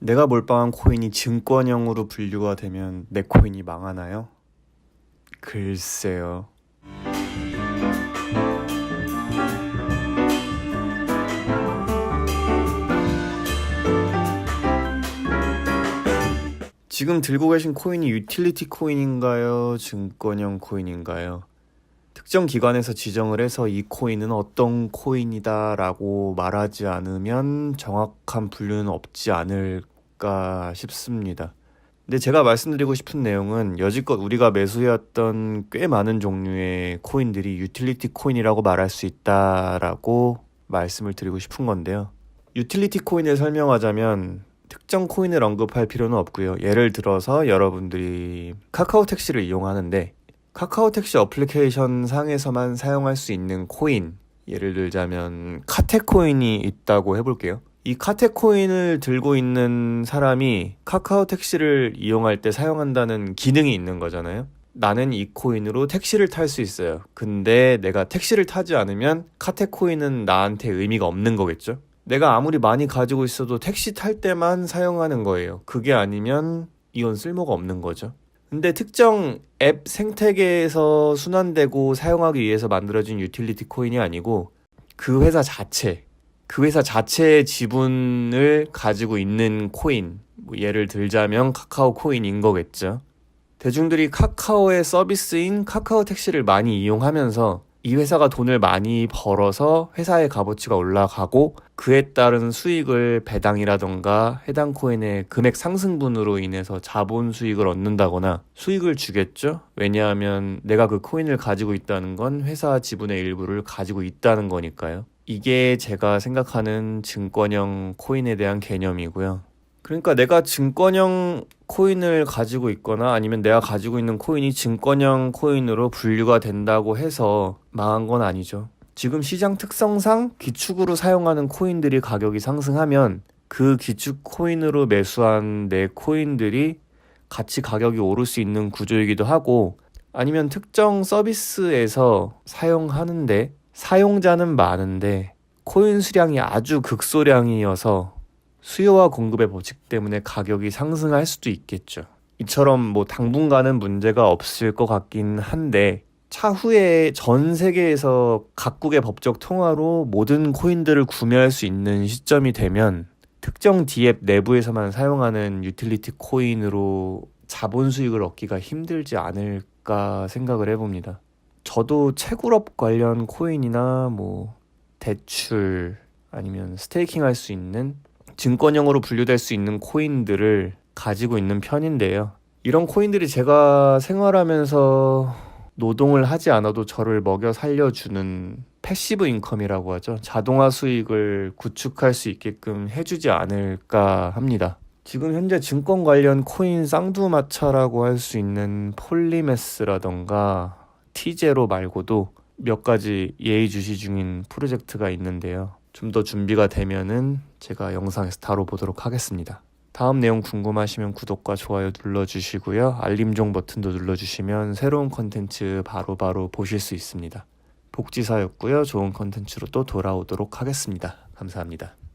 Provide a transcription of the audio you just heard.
내가 몰빵한 코인이 증권형으로 분류가 되면 내 코인이 망하나요? 글쎄요. 지금 들고 계신 코인이 유틸리티 코인인가요? 증권형 코인인가요? 특정 기관에서 지정을 해서 이 코인은 어떤 코인이다라고 말하지 않으면 정확한 분류는 없지 않을까 싶습니다. 근데 제가 말씀드리고 싶은 내용은 여지껏 우리가 매수해왔던 꽤 많은 종류의 코인들이 유틸리티 코인이라고 말할 수 있다라고 말씀을 드리고 싶은 건데요. 유틸리티 코인을 설명하자면 특정 코인을 언급할 필요는 없고요. 예를 들어서 여러분들이 카카오 택시를 이용하는데 카카오 택시 어플리케이션 상에서만 사용할 수 있는 코인 예를 들자면 카테코인이 있다고 해볼게요. 이 카테코인을 들고 있는 사람이 카카오 택시를 이용할 때 사용한다는 기능이 있는 거잖아요. 나는 이 코인으로 택시를 탈 수 있어요. 근데 내가 택시를 타지 않으면 카테코인은 나한테 의미가 없는 거겠죠? 내가 아무리 많이 가지고 있어도 택시 탈 때만 사용하는 거예요. 그게 아니면 이건 쓸모가 없는 거죠. 근데 특정 앱 생태계에서 순환되고 사용하기 위해서 만들어진 유틸리티 코인이 아니고 그 회사 자체, 그 회사 자체의 지분을 가지고 있는 코인, 뭐 예를 들자면 카카오 코인인 거겠죠. 대중들이 카카오의 서비스인 카카오 택시를 많이 이용하면서 이 회사가 돈을 많이 벌어서 회사의 값어치가 올라가고 그에 따른 수익을 배당이라던가 해당 코인의 금액 상승분으로 인해서 자본 수익을 얻는다거나 수익을 주겠죠. 왜냐하면 내가 그 코인을 가지고 있다는 건 회사 지분의 일부를 가지고 있다는 거니까요. 이게 제가 생각하는 증권형 코인에 대한 개념이고요. 그러니까 내가 증권형 코인을 가지고 있거나 아니면 내가 가지고 있는 코인이 증권형 코인으로 분류가 된다고 해서 망한 건 아니죠. 지금 시장 특성상 기축으로 사용하는 코인들이 가격이 상승하면 그 기축 코인으로 매수한 내 코인들이 같이 가격이 오를 수 있는 구조이기도 하고 아니면 특정 서비스에서 사용하는데 사용자는 많은데 코인 수량이 아주 극소량이어서 수요와 공급의 법칙 때문에 가격이 상승할 수도 있겠죠. 이처럼 뭐 당분간은 문제가 없을 것 같긴 한데 차후에 전 세계에서 각국의 법적 통화로 모든 코인들을 구매할 수 있는 시점이 되면 특정 디앱 내부에서만 사용하는 유틸리티 코인으로 자본 수익을 얻기가 힘들지 않을까 생각을 해봅니다. 저도 채굴업 관련 코인이나 뭐 대출 아니면 스테이킹 할 수 있는 증권형으로 분류될 수 있는 코인들을 가지고 있는 편인데요. 이런 코인들이 제가 생활하면서 노동을 하지 않아도 저를 먹여 살려주는 패시브 인컴이라고 하죠. 자동화 수익을 구축할 수 있게끔 해주지 않을까 합니다. 지금 현재 증권 관련 코인 쌍두마차라고 할 수 있는 폴리메스라던가 티제로 말고도 몇 가지 예의주시 중인 프로젝트가 있는데요. 좀 더 준비가 되면은 제가 영상에서 다뤄보도록 하겠습니다. 다음 내용 궁금하시면 구독과 좋아요 눌러주시고요. 알림종 버튼도 눌러주시면 새로운 컨텐츠 바로바로 보실 수 있습니다. 복지사였고요. 좋은 컨텐츠로 또 돌아오도록 하겠습니다. 감사합니다.